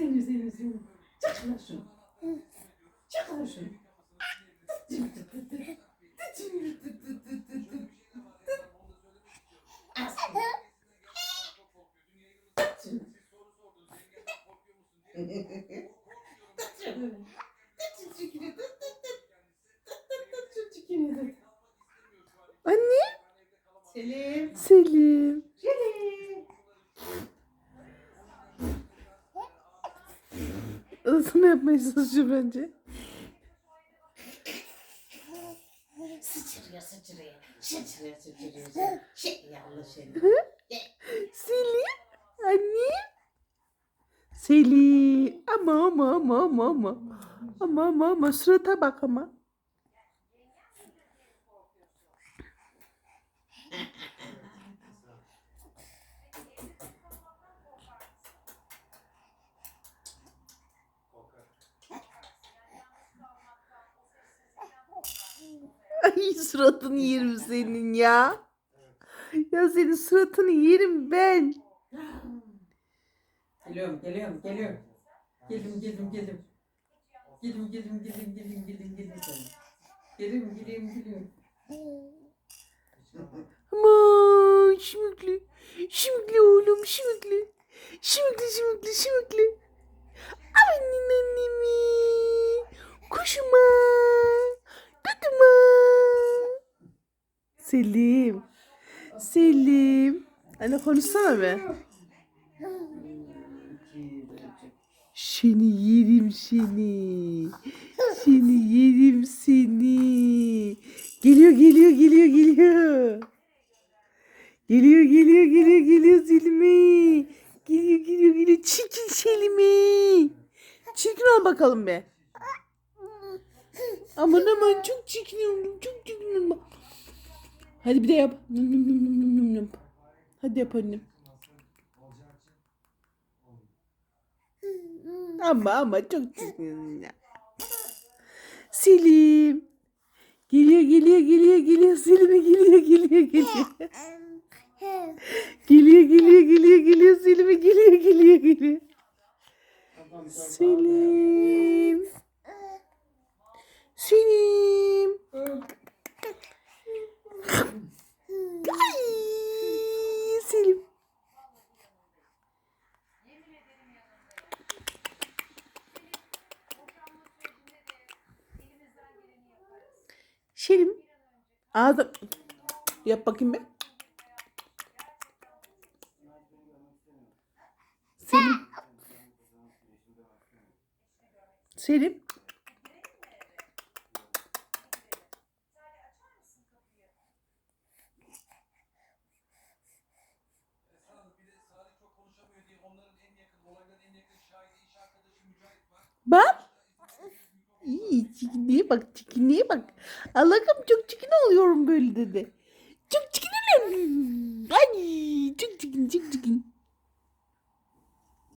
Seni seni seni. Çık lan şunu. Çık lan şunu. Anne. Selim. Selim. Isını yapmaya çalışıyor bence. Sıçrıyor sıçrıyor. Sıçrıyor sıçrıyor. Şey yavru seni. Selim. Anne. Selim. Ama ama ama ama ama. Ama ama ama surata bak ama. Ay suratını yerim senin ya. Ya senin suratını yerim ben. Geliyorum geliyorum geliyorum. Geldim geldim geldim. Geldim geldim geldim geldim geldim geldim. Geliyorum geliyorum geliyorum. Aman Selim. Selim. Anne konuşsana be. Seni yerim seni. Seni yerim seni. Geliyor geliyor geliyor geliyor. Geliyor geliyor geliyor geliyor Selim'i. Geliyor geliyor geliyor. Çirkin Selim'i. Çirkin ol bakalım be. Aman aman çok oldum. Çok oldum. Hadi bir de yap. Hadi yap annem. Ama ama çok çirkin. Selim. Geliyor geliyor geliyor geliyor Selim'e geliyor geliyor geliyor. Geliyor geliyor geliyor geliyor Selim'e geliyor geliyor geliyor. Selim. Selim. Ay, Selim. Selim. Ağzı yap bakayım be. Selim. Selim. Bak. İyi çikinliğe bak çikinliğe bak. Allah'ım çok çikin oluyorum böyle dedi. Çok çikin oluyorum. Ay çok çikin.